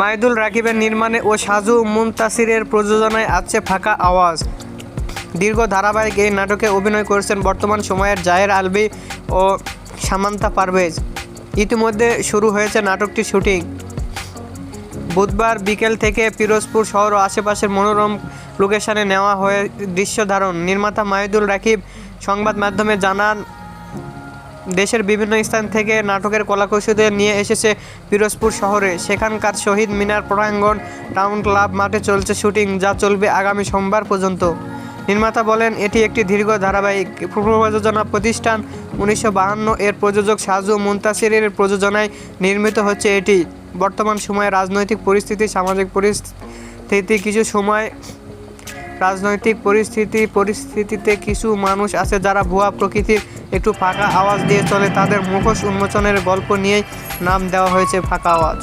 মাইদুল রাকিবের নির্মাণে ও সাজু মুনতাসিরের প্রযোজনায় আছে ফাঁকা আওয়াজ। দীর্ঘ ধারাবাহিক এই নাটকে অভিনয় করেছেন বর্তমান সময়ের জাহের আলবি ও সামান্তা পারভেজ। ইতিমধ্যে শুরু হয়েছে নাটকটির শুটিং। বুধবার বিকেল থেকে পিরোজপুর শহর ও আশেপাশের মনোরম লোকেশনে নেওয়া হয়ে দৃশ্য ধারণ। নির্মাতা মাহিদুল রাকিব সংবাদ মাধ্যমে জানান দেশের বিভিন্ন স্থান থেকে নাটকের কলাকুশলীদের নিয়ে এসেছে পিরোজপুর শহরে। সেখানকার শহীদ মিনার প্রাঙ্গণ, টাউন ক্লাব মাঠে চলছে শুটিং, যা চলবে আগামী সোমবার পর্যন্ত। নির্মাতা বলেন, এটি একটি দীর্ঘ ধারাবাহিক প্রযোজনা প্রতিষ্ঠান। উনিশশো এর প্রযোজক সাজু মুন্তাসিরের প্রযোজনায় নির্মিত হচ্ছে এটি। বর্তমান সময়ে রাজনৈতিক পরিস্থিতি, সামাজিক পরিস্থিতি, কিছু সময় রাজনৈতিক পরিস্থিতি, পরিস্থিতিতে কিছু মানুষ আছে যারা ভুয়া প্রকৃতির একটু ফাঁকা আওয়াজ দিয়ে চলে। তাদের মুখোশ উন্মোচনের গল্প নিয়েই নাম দেওয়া হয়েছে ফাঁকা আওয়াজ।